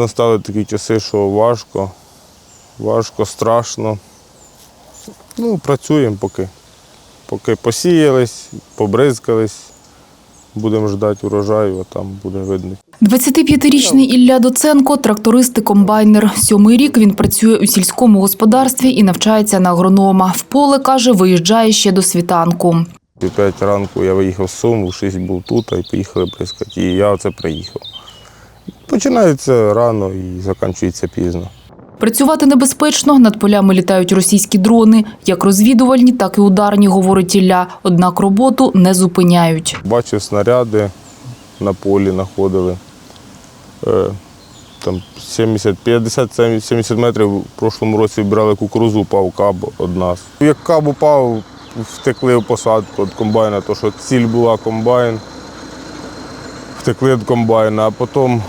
Настали такі часи, що важко, важко, страшно. Ну, працюємо поки. Поки посіялись, побризкались, будемо ждати урожаю, а там буде видно. 25-річний Ілля Доценко – тракторист і комбайнер. Сьомий рік він працює у сільському господарстві і навчається на агронома. В поле, каже, виїжджає ще до світанку. 5 ранку я виїхав з Сум, у 6 був тут, і поїхали бризкати. І я оце приїхав. Починається рано і закінчується пізно. Працювати небезпечно, над полями літають російські дрони, як розвідувальні, так і ударні, говорить Ілля. Однак роботу не зупиняють. Бачив снаряди на полі знаходили. Е, Там 70, 50, 70 метрів в прошлому році вбирали кукурузу, упав каб од нас. Як каб упав, втекли в посадку від комбайна, то що ціль була комбайн. Втекли від комбайна, а потім,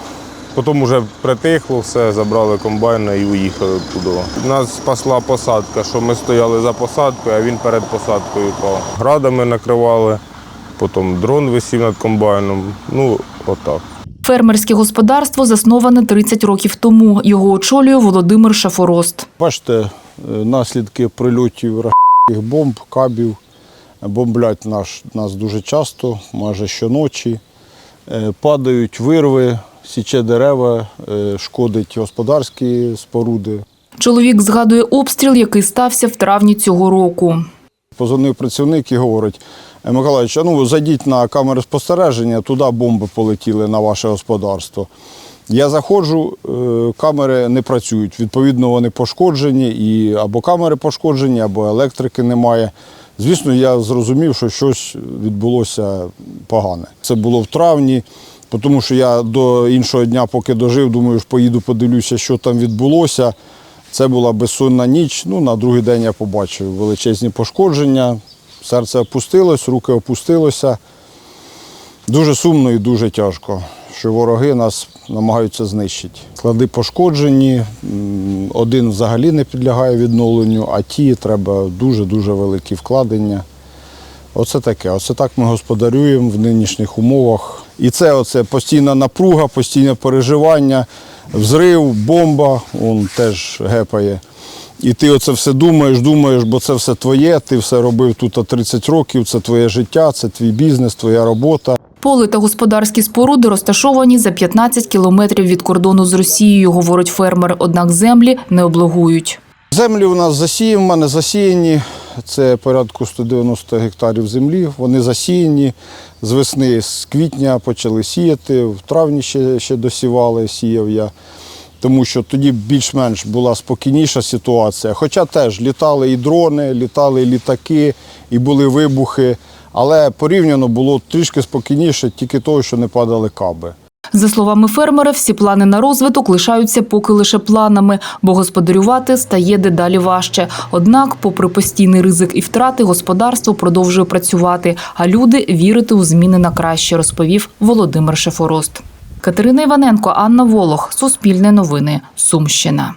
потім вже притихло все, забрали комбайна і уїхали туди. Нас спасла посадка, що ми стояли за посадкою, а він перед посадкою впав. Градами накривали, потім дрон висів над комбайном. Ну, отак. Фермерське господарство засноване 30 років тому. Його очолює Володимир Шафорост. Бачите, е, наслідки прильотів бомб, кабів. Бомблять наш, нас дуже часто, майже щоночі. Е, Падають вирви, січе дерева, е, шкодить господарські споруди. Чоловік згадує обстріл, який стався в травні цього року. Позвонив працівник і говорить, «Е, Миколаївич, а ну зайдіть на камери спостереження, туди бомби полетіли на ваше господарство. Я заходжу, е, камери не працюють. Відповідно, вони пошкоджені, і або камери пошкоджені, або електрики немає. Звісно, я зрозумів, що щось відбулося погане. Це було в травні, тому що я до іншого дня, поки дожив, думаю, що поїду, подивлюся, що там відбулося. Це була безсонна ніч. Ну, на другий день я побачив величезні пошкодження. Серце опустилось, руки опустилося. Дуже сумно і дуже тяжко, що вороги нас намагаються знищити. Склади пошкоджені, один взагалі не підлягає відновленню, а ті треба дуже-дуже великі вкладення. Оце таке. Оце так ми господарюємо в нинішніх умовах. І це оце постійна напруга, постійне переживання, взрив, бомба, он теж гепає. І ти оце все думаєш, думаєш, бо це все твоє, ти все робив тут 30 років, це твоє життя, це твій бізнес, твоя робота. Поле та господарські споруди розташовані за 15 кілометрів від кордону з Росією, говорить фермер. Однак землі не облогують. Землі у нас засіяні, в мене засіяні. Це порядку 190 гектарів землі. Вони засіяні. З весни, з квітня почали сіяти, в травні ще, ще досівали, сіяв я. Тому що тоді більш-менш була спокійніша ситуація. Хоча теж літали і дрони, літали і літаки, і були вибухи. Але порівняно було трішки спокійніше, тільки того, що не падали каби. За словами фермера, всі плани на розвиток лишаються поки лише планами, бо господарювати стає дедалі важче. Однак, попри постійний ризик і втрати, господарство продовжує працювати, а люди вірити у зміни на краще, розповів Володимир Шефорост. Катерина Іваненко, Анна Волох, Суспільне новини, Сумщина.